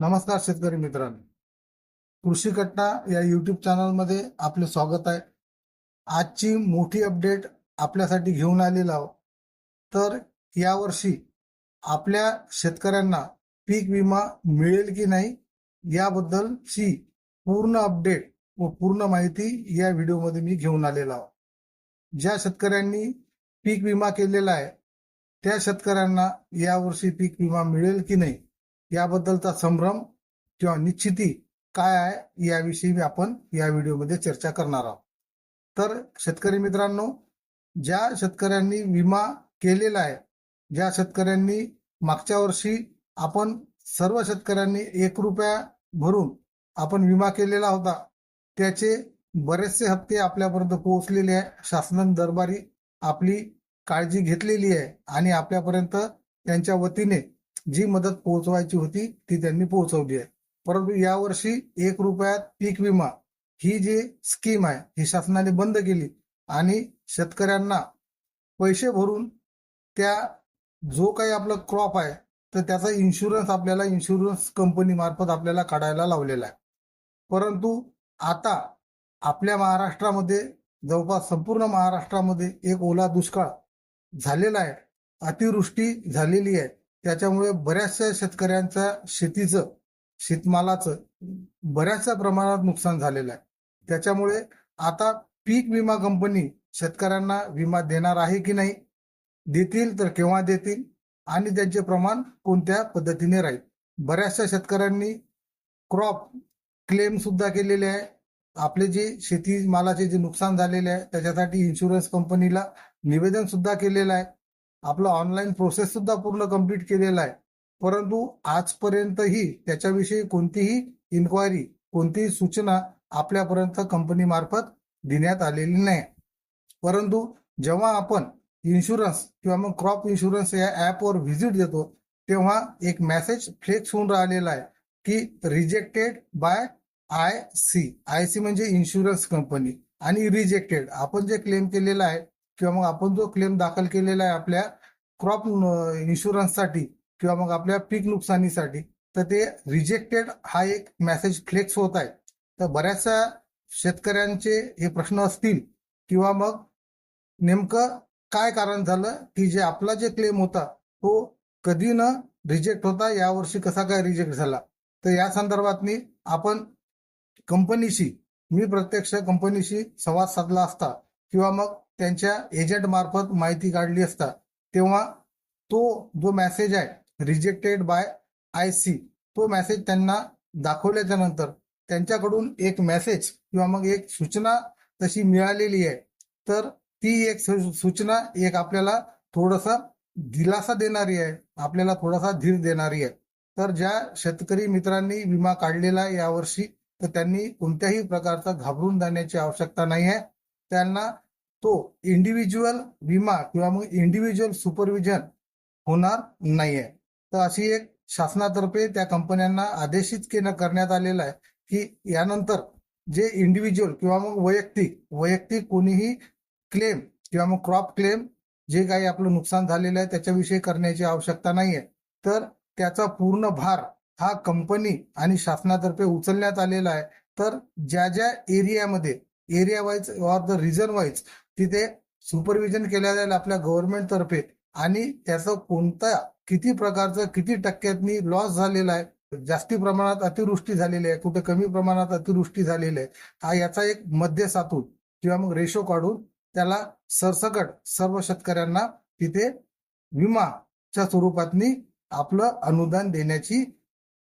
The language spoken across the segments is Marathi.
नमस्कार शेतकरी मित्रांनो. कृषी कट्टा या युट्यूब चॅनलमध्ये आपले स्वागत आहे. आजची मोठी अपडेट आपल्यासाठी घेऊन आलेलो आहोत. तर यावर्षी आपल्या शेतकऱ्यांना पीक विमा मिळेल की नाही याबद्दलची पूर्ण अपडेट व पूर्ण माहिती या व्हिडिओमध्ये मी घेऊन आलेलो आहोत. ज्या शेतकऱ्यांनी पीक विमा केलेला आहे त्या शेतकऱ्यांना यावर्षी पीक विमा मिळेल की नाही याबद्दलचा संभ्रम किंवा निश्चिती काय आहे याविषयी मी आपण या व्हिडिओमध्ये चर्चा करणार आहोत. तर शेतकरी मित्रांनो ज्या शेतकऱ्यांनी विमा केलेला आहे ज्या शेतकऱ्यांनी मागच्या वर्षी आपण सर्व शेतकऱ्यांनी एक रुपया भरून आपण विमा केलेला होता त्याचे बरेचसे हप्ते आपल्यापर्यंत पोहोचलेले आहे. शासनान दरबारी आपली काळजी घेतलेली आहे आणि आपल्यापर्यंत त्यांच्या वतीने जी मदत पोहोचवायची होती ती त्यांनी पोहोचवली आहे. परंतु यावर्षी एक रुपयात पीक विमा ही जी स्कीम आहे ही शासनाने बंद केली आणि शेतकऱ्यांना पैसे भरून त्या जो काही आपलं क्रॉप आहे तर त्याचा इन्शुरन्स आपल्याला इन्शुरन्स कंपनी मार्फत आपल्याला काढायला लावलेला आहे. परंतु आता आपल्या महाराष्ट्रामध्ये जवळपास संपूर्ण महाराष्ट्रामध्ये एक ओला दुष्काळ झालेला आहे. अतिवृष्टी झालेली आहे. त्याच्यामुळे बऱ्याचशा शेतकऱ्यांच्या शेतीचं शेतमालाचं बऱ्याचशा प्रमाणात नुकसान झालेलं आहे. त्याच्यामुळे आता पीक विमा कंपनी शेतकऱ्यांना विमा देणार आहे की नाही देतील तर केव्हा देतील आणि त्यांचे प्रमाण कोणत्या पद्धतीने राहील? बऱ्याचशा शेतकऱ्यांनी क्रॉप क्लेम सुद्धा केलेले आहे. आपले जे शेती मालाचे जे नुकसान झालेले आहे त्याच्यासाठी इन्शुरन्स कंपनीला निवेदन सुद्धा केलेलं आहे. आपलं ऑनलाईन प्रोसेस सुद्धा पूर्ण कंप्लीट केलेला आहे. परंतु आजपर्यंतही त्याच्याविषयी कोणतीही इन्क्वायरी कोणतीही सूचना आपल्यापर्यंत कंपनीमार्फत देण्यात आलेली नाही. परंतु जेव्हा आपण इन्शुरन्स किंवा मग क्रॉप इन्शुरन्स या ऍपवर व्हिजिट देतो तेव्हा एक मेसेज फ्लेक्स होऊन राहिलेला आहे की rejected by I C I C म्हणजे इन्शुरन्स कंपनी आणि रिजेक्टेड आपण जे क्लेम केलेला आहे किंवा मग आपण जो क्लेम दाखल केलेला आहे आपल्या क्रॉप इन्शुरन्ससाठी किंवा मग आपल्या पीक नुकसानीसाठी तर ते रिजेक्टेड हा एक मेसेज फ्लेक्स होत आहे. तर बऱ्याचशा शेतकऱ्यांचे हे प्रश्न असतील किंवा मग नेमकं काय कारण झालं की जे आपला जे क्लेम होता तो कधी न रिजेक्ट होता यावर्षी कसा काय रिजेक्ट झाला? तर या संदर्भातनी आपण कंपनीशी मी प्रत्यक्ष कंपनीशी संवाद साधला असता किंवा मग त्यांच्या एजंट मार्फत माहिती काढली असता तेव्हा तो जो मेसेज आहे रिजेक्टेड बाय आय सी तो मेसेज त्यांना दाखवल्याच्या नंतर त्यांच्याकडून एक मेसेज किंवा मग एक सूचना तशी मिळालेली आहे. तर ती एक सूचना एक आपल्याला थोडस दिलासा देणारी आहे आपल्याला थोडासा धीर देणारी आहे. तर ज्या शेतकरी मित्रांनी विमा काढलेला आहे यावर्षी तर त्यांनी कोणत्याही प्रकारचा घाबरून जाण्याची आवश्यकता नाही आहे. त्यांना तो इंडिव्हिज्युअल विमा किंवा मग इंडिव्हिज्युअल सुपरविजन होणार नाहीये. तर अशी एक शासनातर्फे त्या कंपन्यांना आदेशित केलं करण्यात आलेलं आहे की यानंतर जे इंडिव्हिज्युअल किंवा मग वैयक्तिक वैयक्तिक कोणीही क्लेम किंवा मग क्रॉप क्लेम जे काही आपलं नुकसान झालेलं आहे त्याच्याविषयी करण्याची आवश्यकता नाहीये. तर त्याचा पूर्ण भार हा कंपनी आणि शासनातर्फे उचलण्यात आलेला आहे. तर ज्या ज्या एरियामध्ये area wise or the region wise तिथे सुपरविजन केल्या जाईल आपल्या गव्हर्नमेंट तर्फे. आणि त्याचं कोणता किती प्रकारचं किती टक्क्यातनी लॉस झालेला आहे जास्ती प्रमाणात अतिवृष्टी झालेली आहे कुठे कमी प्रमाणात अतिवृष्टी झालेली आहे हा याचा एक मध्य सातून किंवा मग रेशो काढून त्याला सरसकट सर्व शेतकऱ्यांना तिथे विमाच्या स्वरूपातनी आपलं अनुदान देण्याची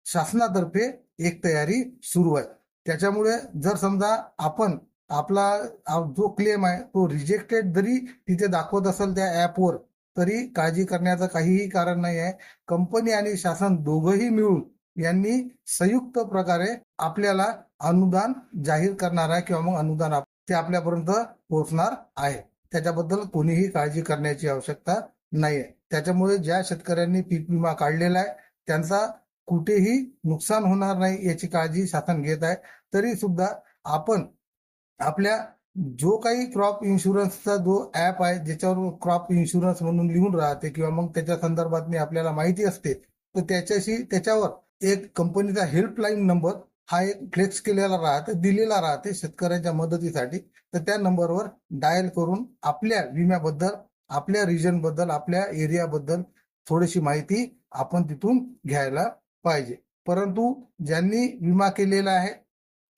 शासनातर्फे एक तयारी सुरू आहे. त्याच्यामुळे जर समजा आपण आपला जो क्लेम आहे तो रिजेक्टेड जरी तिथे दाखवत असेल त्या ऍपवर तरी काळजी करण्याचं काहीही कारण नाही आहे कंपनी आणि शासन दोघंही मिळून यांनी संयुक्त प्रकारे आपल्याला अनुदान जाहीर करणार आहे किंवा मग अनुदान ते आपल्यापर्यंत पोहोचणार आहे. त्याच्याबद्दल कोणीही काळजी करण्याची आवश्यकता नाहीये. त्याच्यामुळे ज्या शेतकऱ्यांनी पीक विमा काढलेला आहे त्यांचा कुठेही नुकसान होणार नाही याची काळजी शासन घेत आहे. तरी सुद्धा आपण आपल्या जो काही क्रॉप इन्शुरन्सचा जो ऍप आहे ज्याच्यावर क्रॉप इन्शुरन्स म्हणून लिहून राहते किंवा मग त्याच्या संदर्भात आपल्याला माहिती असते तर त्याच्याशी त्याच्यावर एक कंपनीचा हेल्पलाईन नंबर हा एक फ्लेक्स केलेला राहते दिलेला राहते शेतकऱ्यांच्या मदतीसाठी. तर त्या नंबरवर डायल करून आपल्या विम्याबद्दल आपल्या रिजनबद्दल आपल्या एरियाबद्दल थोडीशी माहिती आपण तिथून घ्यायला पाहिजे. परंतु ज्यांनी विमा केलेला आहे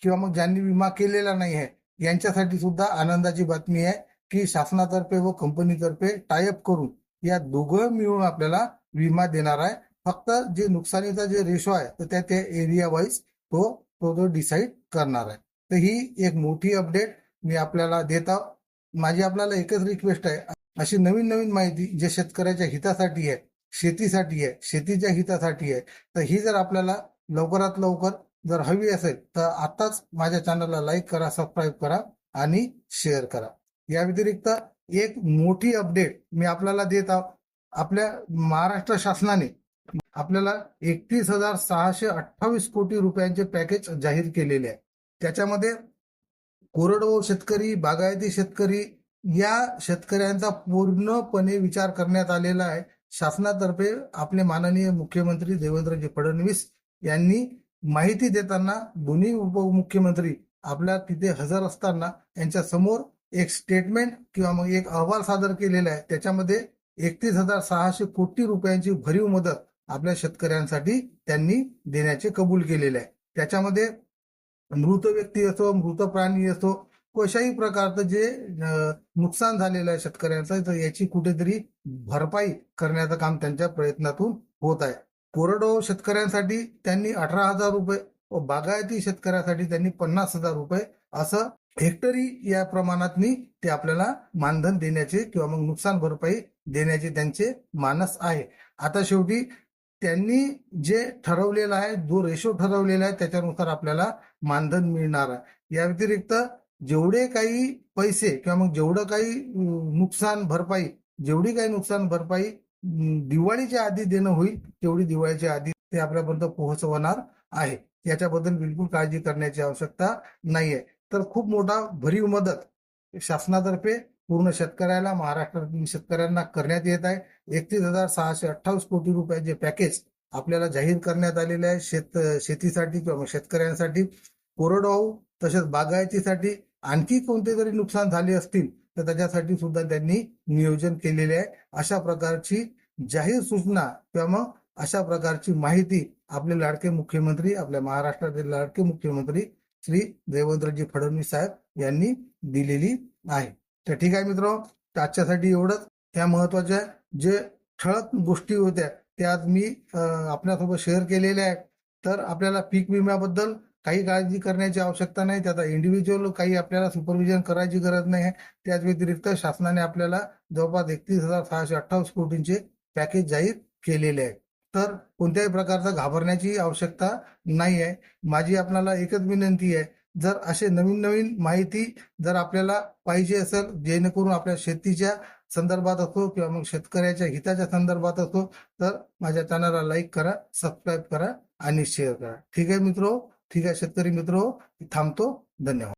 किंवा मग ज्यांनी विमा केलेला नाही आहे यांच्यासाठी सुद्धा आनंदाची बातमी आहे की शासनातर्फे व कंपनीतर्फे टायअप करून या दोघं मिळून आपल्याला विमा देणार आहे. फक्त जे नुकसानीचा जे रेशो आहे तर त्या त्या एरिया वाईज तो तो तो डिसाईड करणार आहे. तर ही एक मोठी अपडेट मी आपल्याला देत आहोत माझी आपल्याला एकच रिक्वेस्ट आहे. अशी नवीन नवीन माहिती जे शेतकऱ्याच्या हितासाठी आहे शेतीसाठी आहे शेतीच्या हितासाठी आहे तर ही जर आपल्याला लवकरात लवकर जर हवी असेल तर आताच माझ्या चॅनलला लाईक करा सबस्क्राईब करा आणि शेअर करा. या व्यतिरिक्त एक मोठी अपडेट मी आपल्याला देत आहोत आपल्या महाराष्ट्र शासनाने आपल्याला एकतीस हजार सहाशे अठ्ठावीस कोटी रुपयांचे पॅकेज जाहीर केलेले आहे. त्याच्यामध्ये कोरडवाहू शेतकरी बागायती शेतकरी या शेतकऱ्यांचा पूर्णपणे विचार करण्यात आलेला आहे. शासनातर्फे आपले माननीय मुख्यमंत्री देवेंद्रजी फडणवीस यांनी माहिती देताना दोन्ही उपमुख्यमंत्री आपल्या तिथे हजर असताना यांच्या समोर एक स्टेटमेंट किंवा मग एक अहवाल सादर केलेला आहे. त्याच्यामध्ये एकतीस हजार सहाशे कोटी रुपयांची भरीव मदत आपल्या शेतकऱ्यांसाठी त्यांनी देण्याचे कबूल केलेले आहे. त्याच्यामध्ये मृत व्यक्ती असो मृत प्राणी असो कशाही प्रकारचं जे नुकसान झालेलं आहे शेतकऱ्यांचं याची कुठेतरी भरपाई करण्याचं काम त्यांच्या प्रयत्नातून होत आहे. कोरडवाहू शेतकऱ्यांसाठी त्यांनी अठरा हजार रुपये व बागायती शेतकऱ्यासाठी त्यांनी पन्नास हजार रुपये असं हेक्टरी या प्रमाणातनी ते आपल्याला मानधन देण्याचे किंवा मग नुकसान भरपाई देण्याचे त्यांचे मानस आहे. आता शेवटी त्यांनी जे ठरवलेलं आहे जो रेशो ठरवलेला आहे त्याच्यानुसार आपल्याला मानधन मिळणार आहे. या व्यतिरिक्त जेवढे काही पैसे किंवा मग जेवढं काही नुकसान भरपाई जेवढी काही नुकसान भरपाई दिवाळीच्या आधी देणं होईल तेवढी दिवाळीच्या आधी ते आपल्यापर्यंत पोहोचवणार आहे. याच्याबद्दल बिलकुल काळजी करण्याची आवश्यकता नाहीये. तर खूप मोठा भरीव मदत शासनातर्फे पूर्ण शेतकऱ्याला महाराष्ट्रातील शेतकऱ्यांना करण्यात येत आहे. एकतीस हजार सहाशे अठ्ठावीस कोटी रुपयाचे पॅकेज आपल्याला जाहीर करण्यात आलेले आहे शेत शेतीसाठी किंवा शेतकऱ्यांसाठी. कोरडवाहू तसेच बागायतीसाठी आणखी कोणते जरी नुकसान झाले असतील तर त्याच्यासाठी सुद्धा त्यांनी नियोजन केलेले आहे. अशा प्रकारची जाहीर सूचना किंवा मग अशा प्रकारची माहिती आपले लाडके मुख्यमंत्री आपल्या महाराष्ट्रातील लाडके मुख्यमंत्री श्री देवेंद्रजी फडणवीस साहेब यांनी दिलेली आहे. तर ठीक आहे मित्र आजच्यासाठी एवढंच. त्या महत्त्वाच्या जे ठळक गोष्टी होत्या त्या आज मी आपल्यासोबत शेअर केलेल्या आहेत. तर आपल्याला पीक विम्याबद्दल काही काळजी करण्याची आवश्यकता नाही. त्याचा इंडिव्हिज्युअल काही आपल्याला सुपरविजन करायची गरज नाही. आहे त्याच व्यतिरिक्त शासनाने आपल्याला जवळपास एकतीस हजार सहाशे अठ्ठावीस कोटींचे पॅकेज जाहीर केलेले आहे. तर कोणत्याही प्रकारचा घाबरण्याची आवश्यकता नाही आहे माझी आपल्याला एकच विनंती आहे. जर असे नवीन नवीन माहिती जर आपल्याला पाहिजे असेल जेणेकरून आपल्या शेतीच्या संदर्भात असो किंवा मग शेतकऱ्याच्या हिताच्या संदर्भात असो तर माझ्या चॅनलला लाईक करा सबस्क्राईब करा आणि शेअर करा. ठीक आहे मित्रो? ठीक आहे शेतकरी मित्र थांबतो. धन्यवाद.